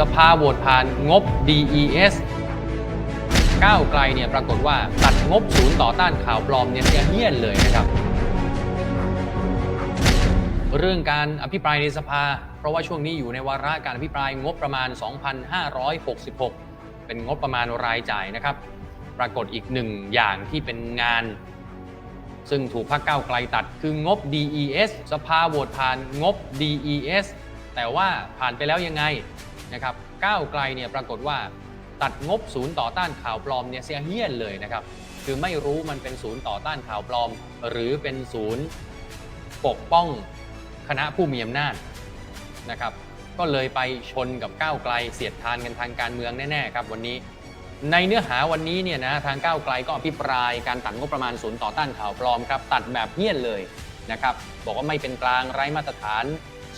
สภาโหวตผ่านงบ DES ก้าวไกลเนี่ยปรากฏว่าตัดงบศูนย์ต่อต้านข่าวปลอมเนี่ยเสียเหี้ยนเลยนะครับ เรื่องการอภิปรายในสภา เพราะว่าช่วงนี้อยู่ในวาระการอภิปรายงบประมาณ 2,566 เป็นงบประมาณรายจ่ายนะครับ ปรากฏอีกหนึ่งอย่างที่เป็นงาน ซึ่งถูกพรรคก้าวไกลตัดคืองบ DES สภาโหวตผ่านงบ DES แต่ว่าผ่านไปแล้วยังไง นะครับก้าวไกลเนี่ยปรากฏว่าตัดงบศูนย์ต่อต้านข่าวปลอมเนี่ยเสียเหี้ยนเลยนะครับคือไม่รู้มันเป็นศูนย์ต่อต้านข่าวปลอม หรือเป็นศูนย์ปกป้องคณะผู้มีอำนาจนะครับก็เลยไปชนกับก้าวไกลเสียดทานกันทางการเมืองแน่ๆครับวันนี้ ในเนื้อหาวันนี้เนี่ยนะทางก้าวไกลก็อภิปรายการตัดงบประมาณศูนย์ต่อต้านข่าวปลอมครับตัดแบบเหี้ยนเลยนะครับบอกว่าไม่เป็นกลางไร้มาตรฐาน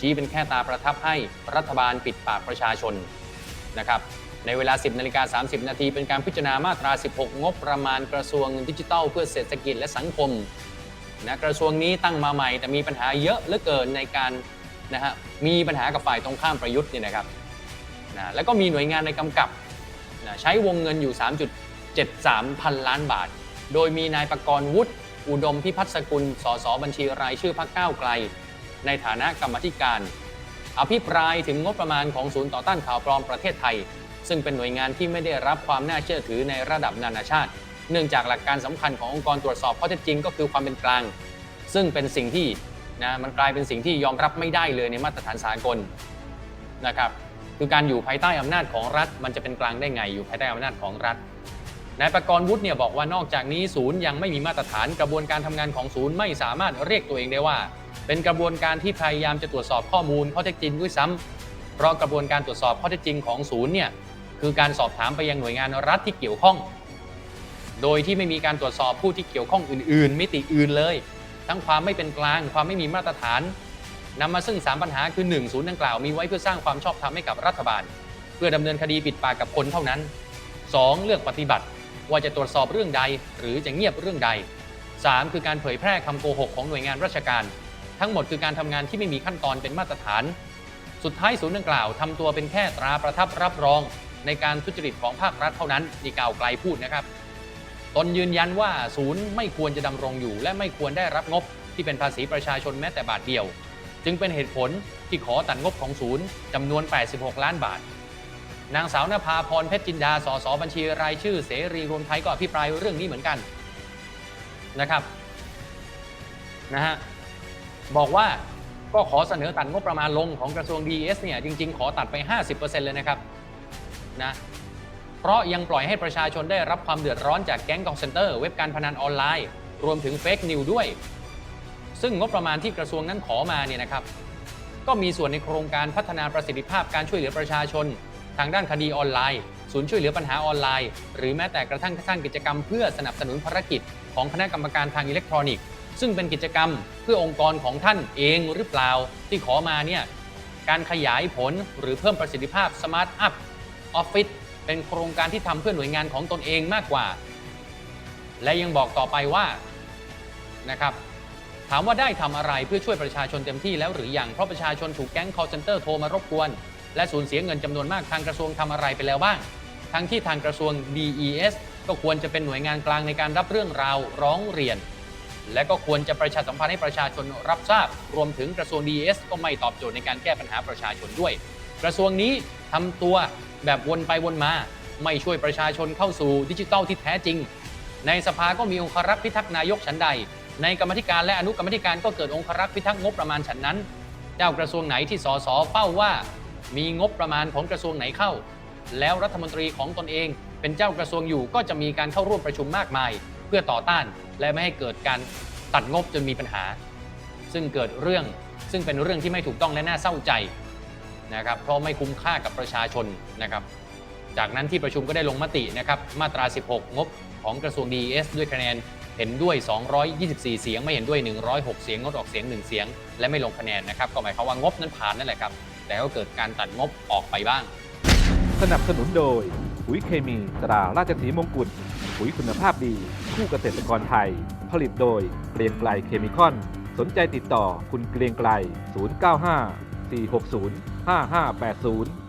ชี้เป็นแค่ตาประทับให้รัฐบาลปิดปากประชาชนนะครับในเวลา 10นาฬิกา30 นาทีเป็นการพิจารณามาตรา 16 งบประมาณกระทรวงดิจิทัล เพื่อเศรษฐกิจและสังคมนะกระทรวงนี้ตั้งมาใหม่ แต่มีปัญหาเยอะเหลือเกินในการนะฮะมีปัญหากับฝ่ายตรงข้ามประยุทธ์เนี่ยนะครับนะแล้วก็มีหน่วยงานในกำกับนะใช้วงเงินอยู่ 3.73 พันล้านบาท โดยมีนายประกรณ์วุฒิอุดมพิพัฒน์สกุล สสบัญชีรายชื่อพรรคก้าวไกล ในฐานะกรรมธิการ อภิปรายถึงงบประมาณของศูนย์ต่อต้านข่าวปลอมประเทศไทย ซึ่งเป็นหน่วยงานที่ไม่ได้รับความน่าเชื่อถือในระดับนานาชาติ เนื่องจากหลักการสำคัญขององค์กรตรวจสอบข้อเท็จจริงก็คือความเป็นกลาง ซึ่งเป็นสิ่งที่นะมันกลายเป็นสิ่งที่ยอมรับไม่ได้เลยในมาตรฐานสากลนะครับคือการอยู่ภายใต้อำนาจของรัฐ มันจะเป็นกลางได้ไงอยู่ภายใต้อำนาจของรัฐ นายประกรณ์วุฒิเนี่ยบอกว่านอกจากนี้ศูนย์ยังไม่มีมาตรฐานกระบวนการทำงานของศูนย์ไม่สามารถเรียกตัวเองได้ว่า เป็นกระบวนการที่พยายามจะตรวจสอบข้อมูลข้อเท็จจริงด้วยซ้ำเพราะกระบวนการตรวจสอบข้อเท็จจริงของศูนย์เนี่ยคือการสอบถามไปยังหน่วยงานรัฐที่เกี่ยวข้อง โดยที่ไม่มีการตรวจสอบผู้ที่เกี่ยวข้องอื่น ๆ มิติอื่นเลย ทั้งความไม่เป็นกลางความไม่มีมาตรฐานนำมาซึ่ง 3 ปัญหาคือ 1 ศูนย์ดังกล่าวมีไว้เพื่อสร้างความชอบธรรมให้กับรัฐบาล เพื่อดำเนินคดีปิดปากกับคนเท่านั้น 2. เลือกปฏิบัติ ว่าจะตรวจสอบเรื่องใด หรือจะเงียบเรื่องใด 3. คือการเผยแพร่คำโกหกของหน่วยงานราชการ ทั้งหมดคือการทำงานที่ไม่มีขั้นตอนเป็นมาตรฐาน สุดท้ายศูนย์ดังกล่าวทำตัวเป็นแค่ตราประทับรับรอง ในการทุจริตของภาครัฐเท่านั้นนี่กล่าวไกลพูดนะครับตนยืนยันว่าศูนย์ไม่ควรจะดำรงอยู่ และไม่ควรได้รับงบที่เป็นภาษีประชาชนแม้แต่บาทเดียว จึงเป็นเหตุผลที่ขอตัดงบของศูนย์จำนวน 86 ล้านบาท นางสาวนภาพรเพชรจินดาสสบัญชีรายชื่อเสรีรวมไทยก็อภิปรายเรื่องนี้เหมือนกันนะครับนะฮะบอกว่าก็ขอเสนอตัดงบประมาณลงของกระทรวง DS เนี่ยจริง ๆ ขอตัดไป 50%เลยนะครับนะเพราะยังปล่อยให้ประชาชนได้รับความเดือดร้อนจากแก๊งกองเซนเตอร์เว็บการพนันออนไลน์ รวมถึงเฟกนิวด้วย ซึ่งงบประมาณที่กระทรวงนั้นขอมาเนี่ยนะครับ ก็มีส่วนในโครงการพัฒนาประสิทธิภาพการช่วยเหลือประชาชน ทางด้านคดีออนไลน์ ศูนย์ช่วยเหลือปัญหาออนไลน์ หรือแม้แต่กระทั่งสร้างกิจกรรมเพื่อสนับสนุนภารกิจของคณะกรรมการทางอิเล็กทรอนิกส์ ซึ่งเป็นกิจกรรมเพื่อองค์กรของท่านเองหรือเปล่าที่ขอมาเนี่ยการขยายผลหรือเพิ่มประสิทธิภาพสมาร์ทอัพออฟฟิศเป็นโครงการที่ทำเพื่อหน่วยงานของตนเองมากกว่า และยังบอกต่อไปว่านะครับถามว่าได้ทำอะไรเพื่อช่วยประชาชนเต็มที่แล้วหรือยังเพราะประชาชนถูกแก๊ง call center โทรมารบกวน และสูญเสียเงินจำนวนมากทางกระทรวงทำอะไรไปแล้วบ้าง ทั้งที่ทางกระทรวง DES ก็ควรจะเป็นหน่วยงานกลางในการรับเรื่องราวร้องเรียน และก็ควรจะประชาสัมพันธ์ให้ประชาชนรับทราบ รวมถึงกระทรวง DES ก็ไม่ตอบโจทย์ในการแก้ปัญหาประชาชนด้วย กระทรวงนี้ทำตัวแบบวนไปวนมา ไม่ช่วยประชาชนเข้าสู่ดิจิทัลที่แท้จริง ในสภาก็มีองครักษ์พิทักษ์นายกฉันใด ในกรรมธิการและอนุกรรมธิการก็เกิดองครักษ์พิทักษ์งบประมาณฉันนั้น เจ้ากระทรวงไหนที่สสเป้าว่า มีงบประมาณของกระทรวงไหนเข้า แล้วรัฐมนตรีของตนเองเป็นเจ้ากระทรวงอยู่ก็จะมีการเข้าร่วมประชุมมากมาย เพื่อต่อต้านและไม่ให้เกิดการตัดงบจนมีปัญหา ซึ่งเกิดเรื่องซึ่งเป็นเรื่องที่ไม่ถูกต้องและน่าเศร้าใจนะครับเพราะไม่คุ้มค่ากับประชาชนนะครับจากนั้นที่ประชุมก็ได้ลงมตินะครับมาตรา 16 งบของกระทรวง DES ด้วยคะแนนเห็นด้วย 224 เสียง ไม่เห็นด้วย 106 เสียง งดออกเสียง 1 เสียง และไม่ลงคะแนนนะครับ ก็หมายความว่างบนั้นผ่านนั่นแหละครับ แต่ก็เกิดการตัดงบออกไปบ้าง สนับสนุนโดย ปุ๋ยเคมีตราราชสีมงกุฎปุ๋ยคุณภาพดี คู่เกษตรกรไทย ผลิตโดยเกรียงไกลเคมีคอน สนใจติดต่อคุณเกรียงไกล 095 460 5580